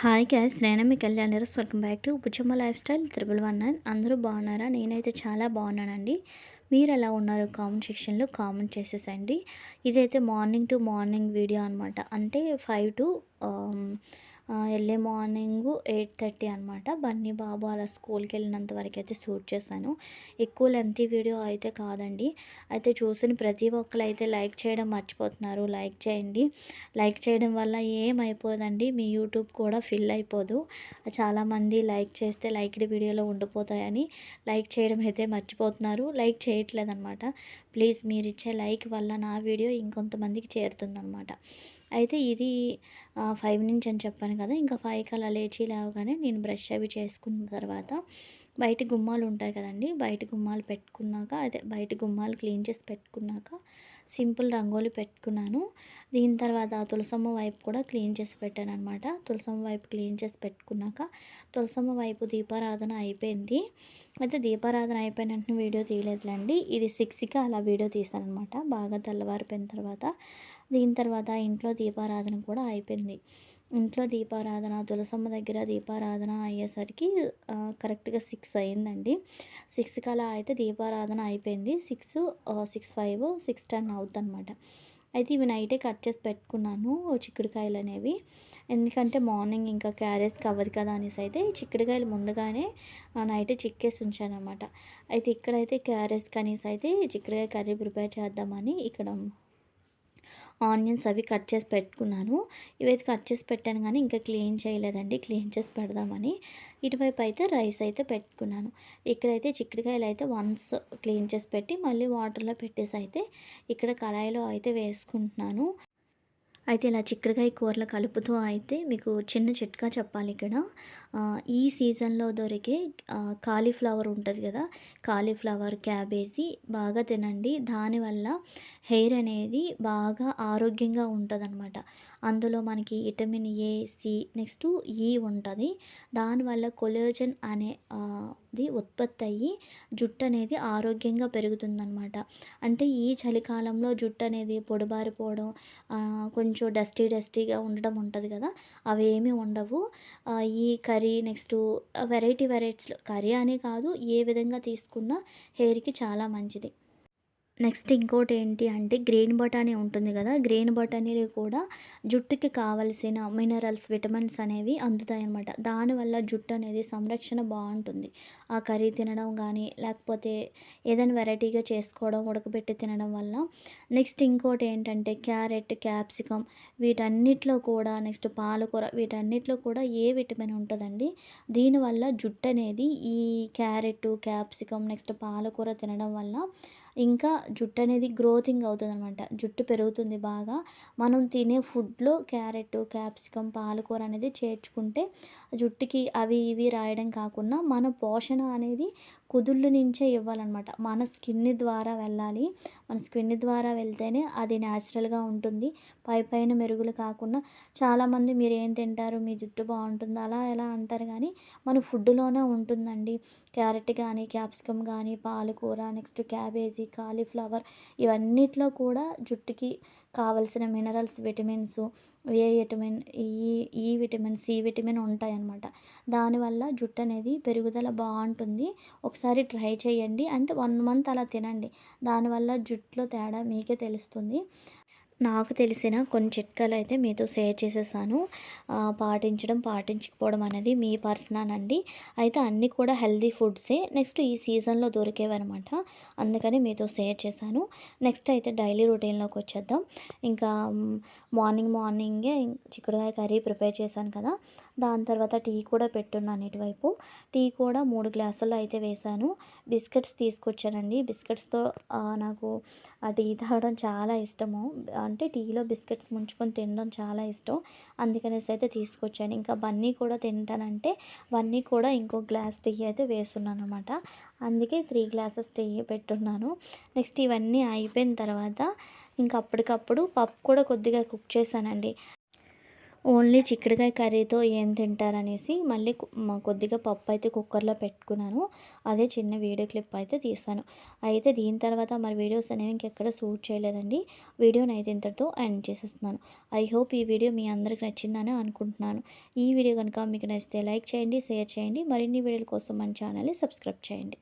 Hi guys నేను మీ Kalyan welcome back to Buchamma lifestyle triple one nine అందరూ బాగున్నారా? నేనైతే చాలా బాగున్నానండి. మీరు ఎలా ఉన్నారు కామెంట్ సెక్షన్లో కామెంట్ చేసేసండి. ఇదైతే మార్నింగ్ టు మార్నింగ్ వీడియో అనమాట అంటే five to early morning eight thirty అనమాట బన్నీ బాబు అలా స్కూల్కి వెళ్ళినంత వరకు అయితే షూట్ చేశాను. ఎక్కువ లెంత్ వీడియో అయితే కాదండి. అయితే చూసిన ప్రతి ఒక్కరు అయితే లైక్ చేయడం మర్చిపోతున్నారు. లైక్ చేయండి. లైక్ చేయడం వల్ల ఏమైపోదండి? మీ యూట్యూబ్ కూడా ఫిల్ అయిపోదు. చాలామంది లైక్ చేస్తే లైక్డ్ వీడియోలో ఉండిపోతాయని లైక్ చేయడం అయితే మర్చిపోతున్నారు. లైక్ చేయట్లేదన్నమాట. ప్లీజ్ మీరు ఇచ్చే లైక్ వల్ల నా వీడియో ఇంకొంతమందికి చేరుతుందన్నమాట. అయితే ఇది ఫైవ్ నుంచి అని చెప్పాను కదా ఇంకా ఫైవ్కి అలా లేచి లేవగానే నేను బ్రష్ అవి చేసుకున్న తర్వాత బయట గుమ్మాలు ఉంటాయి కదండి బయట గుమ్మాలు పెట్టుకున్నాక అదే బయట గుమ్మాలు క్లీన్ చేసి పెట్టుకున్నాక సింపుల్ రంగోలి పెట్టుకున్నాను. దీని తర్వాత తులసమ్మ వైపు కూడా క్లీన్ చేసి పెట్టాను అనమాట తులసమ్మ వైపు క్లీన్ చేసి పెట్టుకున్నాక తులసమ్మ వైపు దీపారాధన అయిపోయింది. అయితే దీపారాధన అయిపోయిన వెంటనే వీడియో తీయలేదులేండి. ఇది సిక్స్కి అలా వీడియో తీసాను అనమాట బాగా తెల్లవారిపోయిన తర్వాత దీని తర్వాత ఇంట్లో దీపారాధన కూడా అయిపోయింది. ఇంట్లో దీపారాధన తులసమ్మ దగ్గర దీపారాధన అయ్యేసరికి కరెక్ట్గా సిక్స్ అయిందండి. సిక్స్ కలా అయితే దీపారాధన అయిపోయింది. Six six five six ten అవుతుంది అనమాట అయితే ఇవి నైటే కట్ చేసి పెట్టుకున్నాను చిక్కుడుకాయలు అనేవి. ఎందుకంటే మార్నింగ్ ఇంకా క్యారేజ్ కవర్ కదా అనేసి అయితే చిక్కుడుకాయలు ముందుగానే నైట్ చిక్కేసి ఉంచాను అనమాట అయితే ఇక్కడైతే క్యారేజ్ కనీసం అయితే చిక్కుడుకాయ కర్రీ ప్రిపేర్ చేద్దామని ఇక్కడ ఆనియన్స్ అవి కట్ చేసి పెట్టుకున్నాను. ఇవైతే కట్ చేసి పెట్టాను కానీ ఇంకా క్లీన్ చేయలేదండి. క్లీన్ చేసి పెడదామని. ఇటువైపు అయితే రైస్ అయితే పెట్టుకున్నాను. ఇక్కడైతే చిక్కుడుకాయలు అయితే వన్స్ క్లీన్ చేసి పెట్టి మళ్ళీ వాటర్లో పెట్టేసి అయితే ఇక్కడ కళాయిలో అయితే వేసుకుంటున్నాను. అయితే ఇలా చిక్కుడుకాయ కూరలు కలుపుతో అయితే మీకు చిన్న చిట్కా చెప్పాలి ఇక్కడ. ఈ సీజన్లో దొరికే కాలీఫ్లవర్ ఉంటుంది కదా కాలీఫ్లవర్ క్యాబేజీ బాగా తినండి. దానివల్ల హెయిర్ అనేది బాగా ఆరోగ్యంగా ఉంటుంది అందులో మనకి విటమిన్ ఏ సి నెక్స్ట్ ఈ ఉంటుంది. దానివల్ల కొలోజన్ అనేది ఉత్పత్తి అయ్యి జుట్టు అనేది ఆరోగ్యంగా పెరుగుతుందనమాట అంటే ఈ చలికాలంలో జుట్టు అనేది పొడిబారిపోవడం కొంచెం డస్టీ డస్టీగా ఉండడం ఉంటుంది కదా అవేమీ ఉండవు. ఈ కర్రీ కర్రీ నెక్స్ట్ వెరైటీ వెరైటీస్లో కర్రీ అనే కాదు ఏ విధంగా తీసుకున్నా హెయిర్కి చాలా మంచిది. నెక్స్ట్ ఇంకోటి ఏంటి అంటే గ్రీన్ బటానీ ఉంటుంది కదా గ్రీన్ బటానీలో కూడా జుట్టుకి కావలసిన మినరల్స్ విటమిన్స్ అనేవి అందుతాయి అన్నమాట దానివల్ల జుట్టు అనేది సంరక్షణ బాగుంటుంది. ఆ కర్రీ తినడం కానీ లేకపోతే ఏదైనా వెరైటీగా చేసుకోవడం ఉడకబెట్టి తినడం వల్ల. నెక్స్ట్ ఇంకోటి ఏంటంటే క్యారెట్ క్యాప్సికమ్ వీటన్నిటిలో కూడా నెక్స్ట్ పాలకూర వీటన్నిటిలో కూడా ఏ విటమిన్ ఉంటుందండి? దీనివల్ల జుట్టు అనేది ఈ క్యారెట్ క్యాప్సికమ్ నెక్స్ట్ పాలకూర తినడం వల్ల ఇంకా జుట్టు అనేది గ్రోతింగ్ అవుతుంది అనమాట జుట్టు పెరుగుతుంది బాగా. మనం తినే ఫుడ్లో క్యారెట్ క్యాప్సికమ్ పాలకూర అనేది చేర్చుకుంటే జుట్టుకి అవి ఇవి రాయడం కాకుండా మన పోషణ అనేది కుదుళ్ళ నుంచే ఇవ్వాలన్నమాట. మన స్కిన్ ద్వారా వెళ్ళాలి. మన స్కిన్ ద్వారా వెళ్తేనే అది న్యాచురల్గా ఉంటుంది. పై పైన మెరుగులు కాకుండా చాలామంది మీరు ఏం తింటారు? మీ జుట్టు బాగుంటుంది? అలా ఎలా అంటారు కానీ మన ఫుడ్లోనే ఉంటుందండి. క్యారెట్ కానీ క్యాప్సికమ్ కానీ పాలకూర నెక్స్ట్ క్యాబేజీ కాలీఫ్లవర్ ఇవన్నిట్లో కూడా జుట్టుకి కావలసిన మినరల్స్ విటమిన్స్ ఏ విటమిన్ ఈ ఈ విటమిన్ సి విటమిన్ ఉంటాయన్నమాట. దానివల్ల జుట్టు అనేది పెరుగుదల బాగుంటుంది. ఒకసారి ట్రై చేయండి. అంటే వన్ మంత్ అలా తినండి. దానివల్ల జుట్టులో తేడా మీకే తెలుస్తుంది. నాకు తెలిసిన కొన్ని చిట్కాలు అయితే మీతో షేర్ చేసేసాను. పాటించడం పాటించకపోవడం అనేది మీ పర్సనల్ అండి అయితే అన్నీ కూడా హెల్దీ ఫుడ్సే. నెక్స్ట్ ఈ సీజన్లో దొరికేవన్నమాట. అందుకని మీతో షేర్ చేశాను. నెక్స్ట్ అయితే డైలీ రొటీన్లోకి వచ్చేద్దాం. ఇంకా మార్నింగ్ మార్నింగే చిక్కుడుకాయ కర్రీ ప్రిపేర్ చేశాను కదా. దాని తర్వాత టీ కూడా పెట్టున్నాను ఇటువైపు. టీ కూడా మూడు గ్లాసుల్లో అయితే వేశాను. బిస్కెట్స్ తీసుకొచ్చానండి. బిస్కెట్స్తో నాకు ఆ టీ తాగడం చాలా ఇష్టము. అంటే టీలో బిస్కెట్స్ ముంచుకొని తినడం చాలా ఇష్టం. అందుకనేసి అయితే తీసుకొచ్చాను. ఇంకా బన్నీ కూడా తింటానంటే బన్నీ కూడా ఇంకో గ్లాస్ టీ అయితే వేస్తున్నాను అనమాట అందుకే త్రీ గ్లాసెస్ టీ పెట్టున్నాను. నెక్స్ట్ ఇవన్నీ అయిపోయిన తర్వాత ఇంకా అప్పటికప్పుడు పప్పు కూడా కొద్దిగా కుక్ చేశానండి. ఓన్లీ చిక్కుడుకాయ కర్రీతో ఏం తింటారనేసి మళ్ళీ కొద్దిగా పప్పు అయితే కుక్కర్లో పెట్టుకున్నాను. అదే చిన్న వీడియో క్లిప్ అయితే తీసాను. అయితే దీని తర్వాత మరి వీడియోస్ అనేవి ఇంకెక్కడ షూట్ చేయలేదండి. వీడియోని అయితే ఇంతటితో ఎండ్ చేసేస్తున్నాను. ఐ హోప్ ఈ వీడియో మీ అందరికి నచ్చిందని అనుకుంటున్నాను. ఈ వీడియో కనుక మీకు నచ్చితే లైక్ చేయండి షేర్ చేయండి. మరిన్ని వీడియోల కోసం మన ఛానల్ని సబ్స్క్రైబ్ చేయండి.